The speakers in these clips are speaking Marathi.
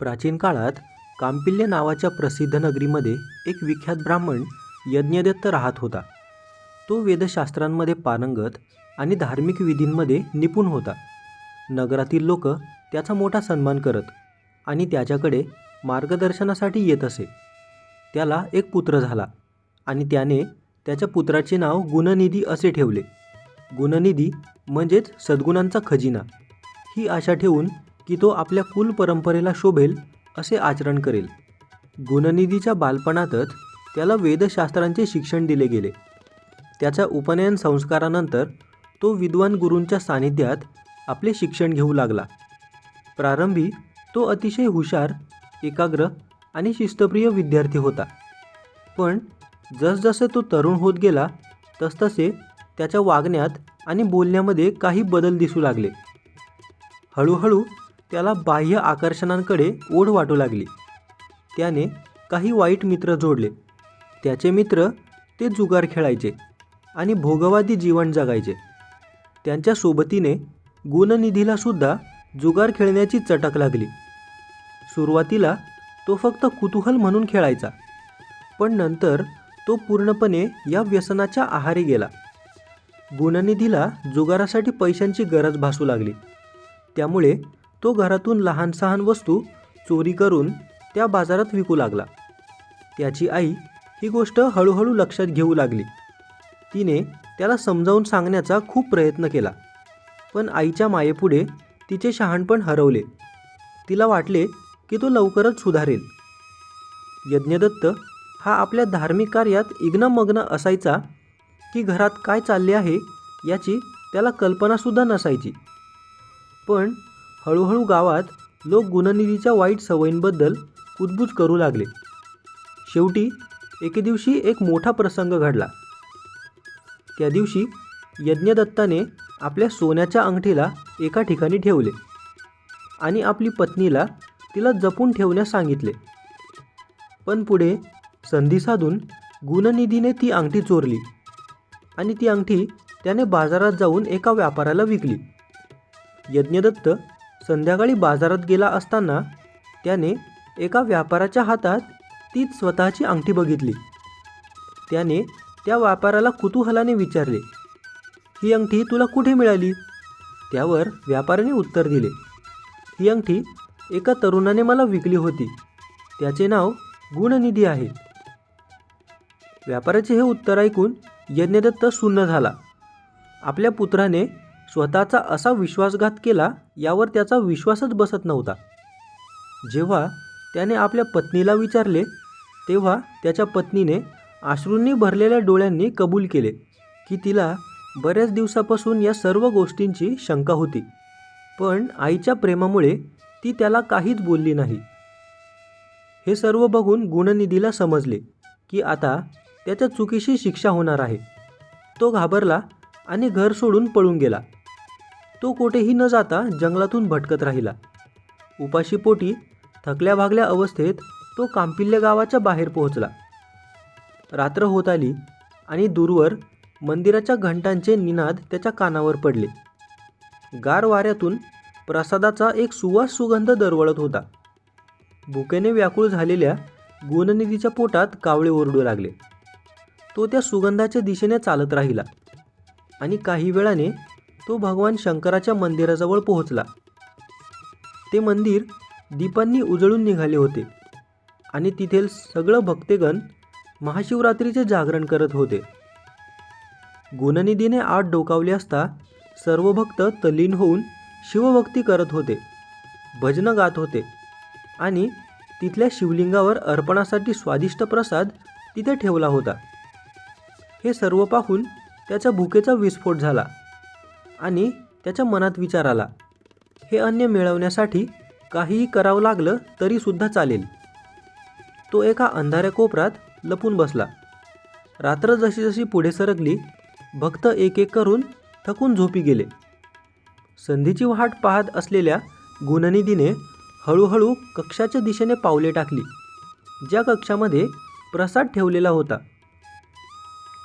प्राचीन काळात कांपिल्य नावाच्या प्रसिद्ध नगरीमध्ये एक विख्यात ब्राह्मण यज्ञदत्त राहत होता. तो वेदशास्त्रांमध्ये पारंगत आणि धार्मिक विधींमध्ये निपुण होता. नगरातील लोक त्याचा मोठा सन्मान करत आणि त्याच्याकडे मार्गदर्शनासाठी येत असे. त्याला एक पुत्र झाला आणि त्याने त्याच्या पुत्राचे नाव गुणनिधी असे ठेवले. गुणनिधी म्हणजेच सद्गुणांचा खजिना. ही आशा ठेवून की तो आपल्या कुल परंपरेला शोभेल असे आचरण करेल. गुणनिधीच्या बालपणातच त्याला वेदशास्त्रांचे शिक्षण दिले गेले. त्याच्या उपनयन संस्कारानंतर तो विद्वान गुरूंच्या सानिध्यात आपले शिक्षण घेऊ लागला. प्रारंभी तो अतिशय हुशार एकाग्र आणि शिस्तप्रिय विद्यार्थी होता. पण जसजसे तो तरुण होत गेला तसतसे त्याच्या वागण्यात आणि बोलण्यामध्ये काही बदल दिसू लागले. हळूहळू त्याला बाह्य आकर्षणांकडे ओढ वाटू लागली. त्याने काही वाईट मित्र जोडले. त्याचे मित्र ते जुगार खेळायचे आणि भोगवादी जीवन जगायचे. त्यांच्या सोबतीने गुणनिधीला सुद्धा जुगार खेळण्याची चटक लागली. सुरुवातीला तो फक्त कुतूहल म्हणून खेळायचा पण नंतर तो पूर्णपणे या व्यसनाच्या आहारी गेला. गुणनिधीला जुगारासाठी पैशांची गरज भासू लागली. त्यामुळे तो घरातून लहान सहान वस्तू चोरी करून त्या बाजारात विकू लागला. त्याची आई ही गोष्ट हळूहळू लक्षात घेऊ लागली. तिने त्याला समजावून सांगण्याचा खूप प्रयत्न केला. पण आईच्या मायेपुढे तिचे शहाणपण हरवले. तिला वाटले की तो लवकरच सुधारेल. यज्ञदत्त हा आपल्या धार्मिक कार्यात इग्नमग्न असायचा की घरात काय चालले आहे याची त्याला कल्पनासुद्धा नसायची. पण हळूहळू गावात लोक गुणनिधीच्या वाईट सवयींबद्दल कुदबूज करू लागले. शेवटी एके दिवशी एक मोठा प्रसंग घडला. त्या दिवशी यज्ञदत्ताने आपल्या सोन्याच्या अंगठीला एका ठिकाणी ठेवले आणि आपली पत्नीला तिला जपून ठेवण्यास सांगितले. पण पुढे संधी साधून गुणनिधीने ती अंगठी चोरली आणि ती अंगठी त्याने बाजारात जाऊन एका व्यापाऱ्याला विकली. यज्ञदत्त संध्याकाळी बाजारात गेला असताना त्याने एका व्यापाऱ्याच्या हातात तीच स्वतःची अंगठी बघितली. त्याने त्या व्यापाऱ्याला कुतूहलाने विचारले ही अंगठी तुला कुठे मिळाली? त्यावर व्यापाऱ्याने उत्तर दिले ही अंगठी एका तरुणाने मला विकली होती. त्याचे नाव गुणनिधी आहे. व्यापाऱ्याचे हे उत्तर ऐकून यज्ञदत्त सुन्न झाला. आपल्या पुत्राने स्वतःचा असा विश्वासघात केला यावर त्याचा विश्वासच बसत नव्हता. जेव्हा त्याने आपल्या पत्नीला विचारले तेव्हा त्याच्या पत्नीने अश्रूंनी भरलेल्या डोळ्यांनी कबूल केले की तिला बऱ्याच दिवसापासून या सर्व गोष्टींची शंका होती. पण आईच्या प्रेमामुळे ती त्याला काहीच बोलली नाही. हे सर्व बघून गुणनिधीला समजले की आता त्याच्या चुकीशी शिक्षा होणार आहे. तो घाबरला आणि घर सोडून पळून गेला. तो कोठेही न जाता जंगलातून भटकत राहिला. उपाशीपोटी थकल्या भागल्या अवस्थेत तो कांपिल्य गावाच्या बाहेर पोहोचला. रात्र होत आली आणि दूरवर मंदिराच्या घंटांचे निनाद त्याच्या कानावर पडले. गार वाऱ्यातून प्रसादाचा एक सुवास सुगंध दरवळत होता. भुकेने व्याकुळ झालेल्या गुणनिधीच्या पोटात कावळे ओरडू लागले. तो त्या सुगंधाच्या दिशेने चालत राहिला आणि काही वेळाने तो भगवान शंकराच्या मंदिराजवळ पोहोचला. ते मंदिर दीपांनी उजळून निघाले होते आणि तिथेल सगळं भक्तेगण महाशिवरात्रीचे जागरण करत होते. गुणनिधीने आत डोकावले असता सर्व भक्त तल्लीन होऊन शिवभक्ती करत होते भजनं गात होते आणि तिथल्या शिवलिंगावर अर्पणासाठी स्वादिष्ट प्रसाद तिथे ठेवला होता. हे सर्व पाहून त्याच्या भुकेचा विस्फोट झाला. आणि त्याच्या मनात विचार आला. हे अन्न मिळवण्यासाठी काहीही करावं लागलं तरीसुद्धा चालेल. तो एका अंधाऱ्या कोपऱ्यात लपून बसला. रात्र जशी जशी पुढे सरकली भक्त एक एक करून थकून झोपी गेले. संधीची वाट पाहत असलेल्या गुणनिधीने हळूहळू कक्षाच्या दिशेने पावले टाकली ज्या कक्षामध्ये प्रसाद ठेवलेला होता.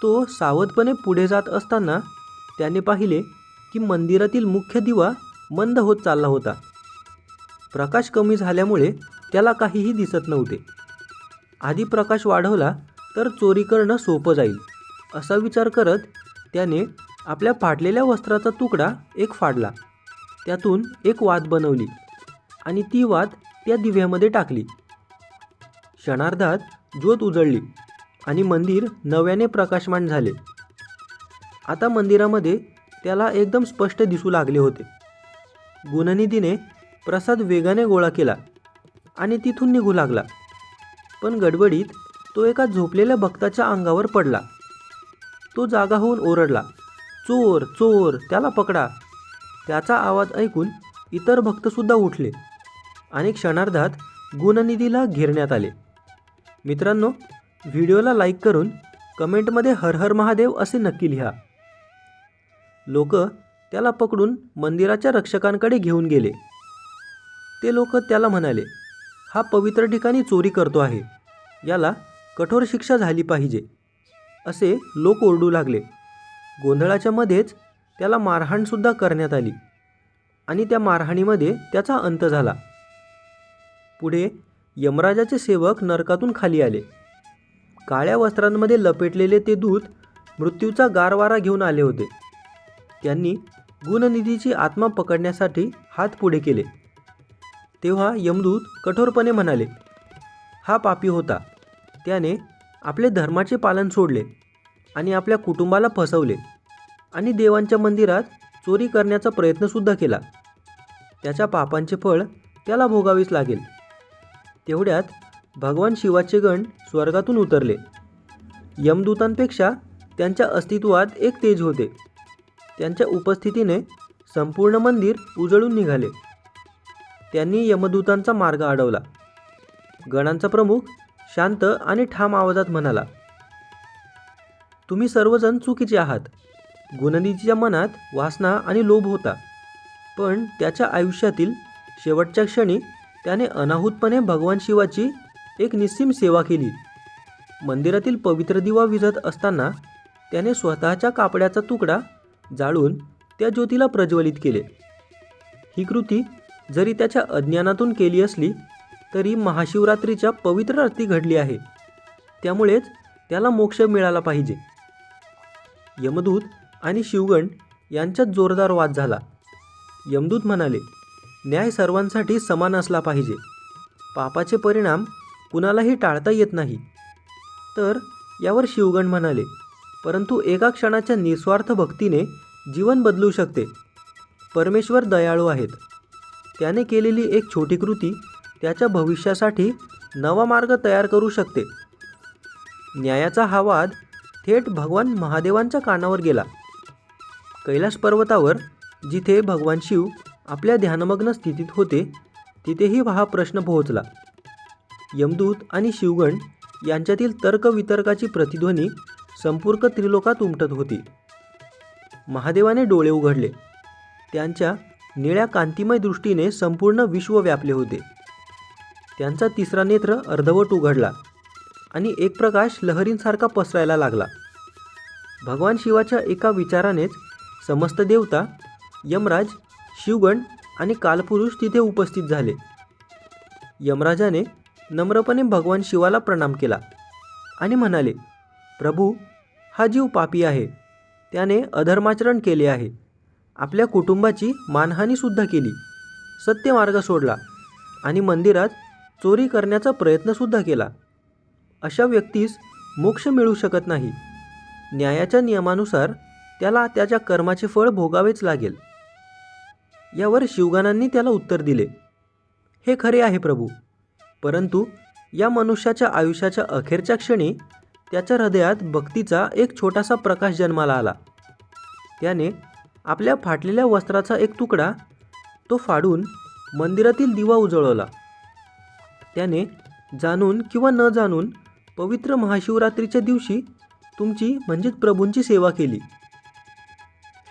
तो सावधपणे पुढे जात असताना त्याने पाहिले की मंदिरातील मुख्य दिवा मंद होत चालला होता. प्रकाश कमी झाल्यामुळे त्याला काहीही दिसत नव्हते. आधी प्रकाश वाढवला तर चोरी करणं सोपं जाईल असा विचार करत त्याने आपल्या फाटलेल्या वस्त्राचा तुकडा एक फाडला. त्यातून एक वात बनवली आणि ती वात त्या दिव्यामध्ये टाकली. क्षणार्धात ज्योत उजळली आणि मंदिर नव्याने प्रकाशमान झाले. आता मंदिरामध्ये त्याला एकदम स्पष्ट दिसू लागले होते. गुणनिधीने प्रसाद वेगाने गोळा केला आणि तिथून निघू लागला. पण गडबडीत तो एका झोपलेल्या भक्ताच्या अंगावर पडला. तो जागा होऊन ओरडला चोर चोर त्याला पकडा. त्याचा आवाज ऐकून इतर भक्तसुद्धा उठले आणि क्षणार्धात गुणनिधीला घेरण्यात आले. मित्रांनो व्हिडिओला लाईक करून कमेंटमध्ये हर हर महादेव असे नक्की लिहा. लोक त्याला पकडून मंदिराच्या रक्षकांकडे घेऊन गेले. ते लोक त्याला म्हणाले हा पवित्र ठिकाणी चोरी करतो आहे. याला कठोर शिक्षा झाली पाहिजे. असे लोक ओरडू लागले. गोंधळाच्या मध्येच त्याला मारहाणसुद्धा करण्यात आली आणि त्या मारहाणीमध्ये त्याचा अंत झाला. पुढे यमराजाचे सेवक नरकातून खाली आले. काळ्या वस्त्रांमध्ये लपेटलेले ते दूत मृत्यूचा गारवारा घेऊन आले होते. त्यांनी गुणनिधीची आत्मा पकडण्यासाठी हात पुढे केले. तेव्हा यमदूत कठोरपणे म्हणाले हा पापी होता. त्याने आपले धर्माचे पालन सोडले आणि आपल्या कुटुंबाला फसवले आणि देवांच्या मंदिरात चोरी करण्याचा प्रयत्नसुद्धा केला. त्याच्या पापांचे फळ त्याला भोगावेच लागेल. तेवढ्यात भगवान शिवाचे गण स्वर्गातून उतरले. यमदूतांपेक्षा त्यांच्या अस्तित्वात एक तेज होते. त्यांच्या उपस्थितीने संपूर्ण मंदिर उजळून निघाले. त्यांनी यमदूतांचा मार्ग अडवला. गणांचा प्रमुख शांत आणि ठाम आवाजात म्हणाला तुम्ही सर्वजण चुकीचे आहात. गुणनिधीच्या मनात वासना आणि लोभ होता. पण त्याच्या आयुष्यातील शेवटच्या क्षणी त्याने अनाहूतपणे भगवान शिवाची एक निस्सीम सेवा केली. मंदिरातील पवित्र दिवा विझत असताना त्याने स्वतःच्या कापड्याचा तुकडा जाळून त्या ज्योतीला प्रज्वलित केले. ही कृती जरी त्याच्या अज्ञानातून केली असली तरी महाशिवरात्रीच्या पवित्र रात्री घडली आहे. त्यामुळेच त्याला मोक्ष मिळाला पाहिजे. यमदूत आणि शिवगण यांच्यात जोरदार वाद झाला. यमदूत म्हणाले न्याय सर्वांसाठी समान असला पाहिजे. पापाचे परिणाम कुणालाही टाळता येत नाही. तर यावर शिवगण म्हणाले परंतु एका क्षणाच्या निस्वार्थ भक्तीने जीवन बदलू शकते. परमेश्वर दयाळू आहेत. त्याने केलेली एक छोटी कृती त्याच्या भविष्यासाठी नवा मार्ग तयार करू शकते. न्यायाचा हा वाद थेट भगवान महादेवांच्या कानावर गेला. कैलास पर्वतावर जिथे भगवान शिव आपल्या ध्यानमग्न स्थितीत होते तिथेही हा प्रश्न पोहोचला. यमदूत आणि शिवगण यांच्यातील तर्कवितर्काची प्रतिध्वनी संपूर्ण त्रिलोकात उमटत होती. महादेवाने डोळे उघडले. त्यांच्या निळ्या कांतिमय दृष्टीने संपूर्ण विश्व व्यापले होते. त्यांचा तिसरा नेत्र अर्धवट उघडला आणि एक प्रकाश लहरींसारखा पसरायला लागला. भगवान शिवाच्या एका विचारानेच समस्त देवता यमराज शिवगण आणि कालपुरुष तिथे उपस्थित झाले. यमराजाने नम्रपणे भगवान शिवाला प्रणाम केला आणि म्हणाले प्रभू हा जीव पापी आहे. त्याने अधर्माचरण केले आहे. आपल्या कुटुंबाची मानहानीसुद्धा केली. सत्य मार्ग सोडला आणि मंदिरात चोरी करण्याचा प्रयत्नसुद्धा केला. अशा व्यक्तीस मोक्ष मिळू शकत नाही. न्यायाच्या नियमानुसार त्याला त्याच्या कर्माचे फळ भोगावेच लागेल. यावर शिवगानांनी त्याला उत्तर दिले. हे खरे आहे प्रभू. परंतु या मनुष्याच्या आयुष्याच्या अखेरच्या क्षणी त्याच्या हृदयात भक्तीचा एक छोटासा प्रकाश जन्माला आला. त्याने आपल्या फाटलेल्या वस्त्राचा एक तुकडा तो फाडून मंदिरातील दिवा उजळवला. त्याने जाणून किंवा न जाणून पवित्र महाशिवरात्रीच्या दिवशी तुमची म्हणजेच प्रभूंची सेवा केली.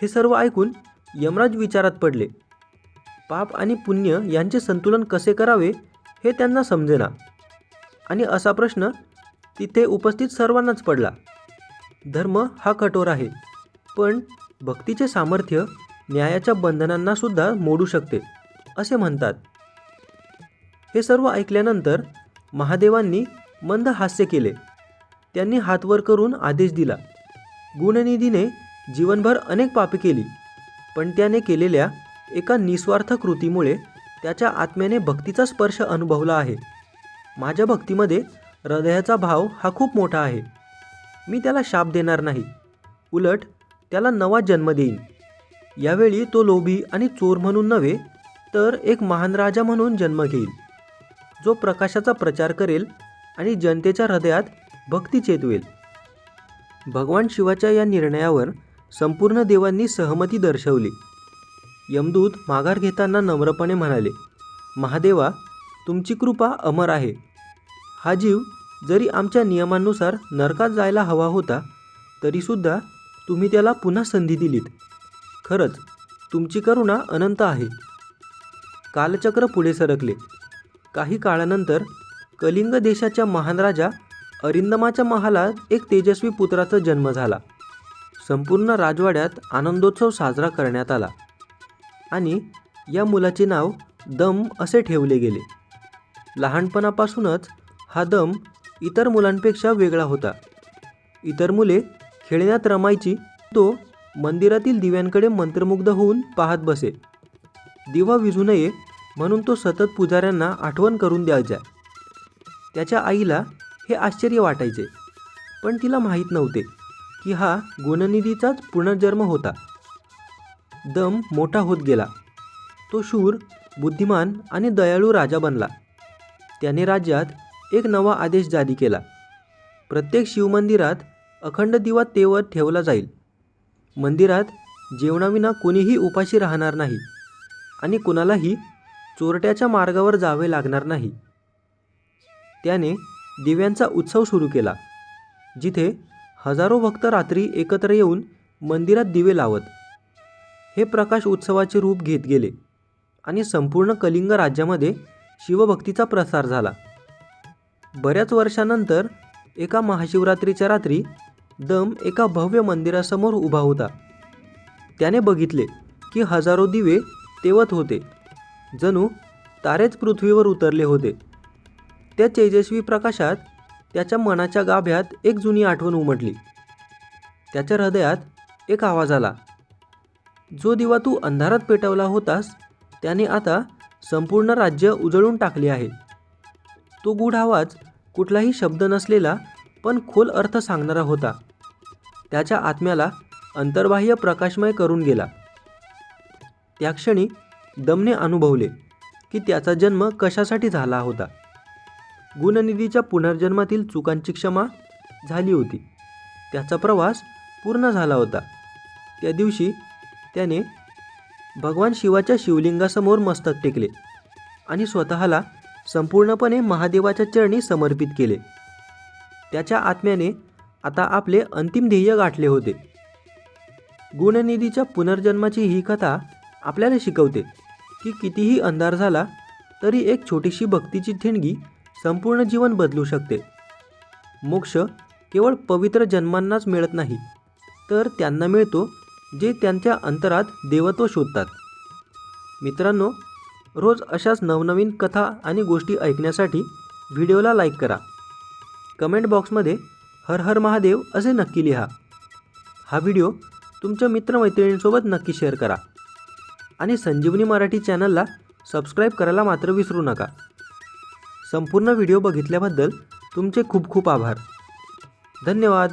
हे सर्व ऐकून यमराज विचारात पडले. पाप आणि पुण्य यांचे संतुलन कसे करावे हे त्यांना समजेना. आणि असा प्रश्न तिथे उपस्थित सर्वांनाच पडला. धर्म हा कठोर आहे पण भक्तीचे सामर्थ्य न्यायाच्या बंधनांना सुद्धा मोडू शकते असे म्हणतात. हे सर्व ऐकल्यानंतर महादेवांनी मंद हास्य केले. त्यांनी हात वर करून आदेश दिला. गुणनिधीने जीवनभर अनेक पापे केली पण त्याने केलेल्या एका निस्वार्थ कृतीमुळे त्याच्या आत्म्याने भक्तीचा स्पर्श अनुभवला आहे. माझ्या भक्तीमध्ये हृदयाचा भाव हा खूप मोठा आहे. मी त्याला शाप देणार नाही. उलट त्याला नवा जन्म देईन. यावेळी तो लोभी आणि चोर म्हणून नव्हे तर एक महान राजा म्हणून जन्म घेईल. जो प्रकाशाचा प्रचार करेल आणि जनतेच्या हृदयात भक्ती चेतवेल. भगवान शिवाच्या या निर्णयावर संपूर्ण देवांनी सहमती दर्शवली. यमदूत माघार घेताना नम्रपणे म्हणाले महादेवा तुमची कृपा अमर आहे. हा जीव जरी आमच्या नियमांनुसार नरकात जायला हवा होता तरीसुद्धा तुम्ही त्याला पुन्हा संधी दिलीत. खरंच तुमची करुणा अनंत आहे. कालचक्र पुढे सरकले. काही काळानंतर कलिंग देशाच्या महान राजा अरिंदमाच्या महालात एक तेजस्वी पुत्राचा जन्म झाला. संपूर्ण राजवाड्यात आनंदोत्सव साजरा करण्यात आला. आणि या मुलाचे नाव दम असे ठेवले गेले. लहानपणापासूनच हा दम इतर मुलांपेक्षा वेगळा होता. इतर मुले खेळण्यात रमायची तो मंदिरातील दिव्यांकडे मंत्रमुग्ध होऊन पाहत बसे. दिवा विझू नये म्हणून तो सतत पुजाऱ्यांना आठवण करून द्यायचा. त्याच्या आईला हे आश्चर्य वाटायचे पण तिला माहीत नव्हते की हा गुणनिधीचाच पुनर्जन्म होता. दम मोठा होत गेला. तो शूर बुद्धिमान आणि दयाळू राजा बनला. त्याने राज्यात एक नवा आदेश जारी केला. प्रत्येक शिवमंदिरात अखंड दिवा तेवर ठेवला जाईल. मंदिरात जेवणाविना कोणीही उपाशी राहणार नाही आणि कुणालाही चोरट्याच्या मार्गावर जावे लागणार नाही. त्याने दिव्यांचा उत्सव सुरू केला जिथे हजारो भक्त रात्री एकत्र येऊन मंदिरात दिवे लावत हे प्रकाश उत्सवाचे रूप घेत गेले आणि संपूर्ण कलिंग राज्यामध्ये शिवभक्तीचा प्रसार झाला. बऱ्याच वर्षानंतर एका महाशिवरात्रीच्या रात्री दम एका भव्य मंदिरासमोर उभा होता. त्याने बघितले की हजारो दिवे तेवत होते. जणू तारेच पृथ्वीवर उतरले होते. त्या तेजस्वी प्रकाशात त्याच्या मनाच्या गाभ्यात एक जुनी आठवण उमटली. त्याच्या हृदयात एक आवाज आला. जो दिवा तू अंधारात पेटवला होतास त्याने आता संपूर्ण राज्य उजळून टाकले आहे. तो गूढ आवाज कुठलाही शब्द नसलेला पण खोल अर्थ सांगणारा होता. त्याच्या आत्म्याला अंतर्बाह्य प्रकाशमय करून गेला. त्या क्षणी दमने अनुभवले की त्याचा जन्म कशासाठी झाला होता. गुणनिधीच्या पुनर्जन्मातील चुकांची क्षमा झाली होती. त्याचा प्रवास पूर्ण झाला होता. त्या दिवशी त्याने भगवान शिवाच्या शिवलिंगासमोर मस्तक टेकले आणि स्वतःला संपूर्णपणे महादेवाच्या चरणी समर्पित केले. त्याच्या आत्म्याने आता आपले अंतिम ध्येय गाठले होते. गुणनिधीच्या पुनर्जन्माची ही कथा आपल्याला शिकवते की कितीही अंधार झाला तरी एक छोटीशी भक्तीची ठिणगी संपूर्ण जीवन बदलू शकते. मोक्ष केवळ पवित्र जन्मांनाच मिळत नाही तर त्यांना मिळतो जे त्यांच्या अंतरात देवत्व शोधतात. मित्रांनो रोज अशाच नवनवीन कथा आणि गोष्टी ऐकण्यासाठी व्हिडिओला लाईक करा. कमेंट बॉक्समध्ये हर हर महादेव असे नक्की लिहा. हा व्हिडिओ तुमच्या मित्रमैत्रिणींसोबत नक्की शेअर करा. आणि संजीवनी मराठी चॅनलला सबस्क्राईब करायला मात्र विसरू नका. संपूर्ण व्हिडिओ बघितल्याबद्दल तुमचे खूप खूप आभार. धन्यवाद.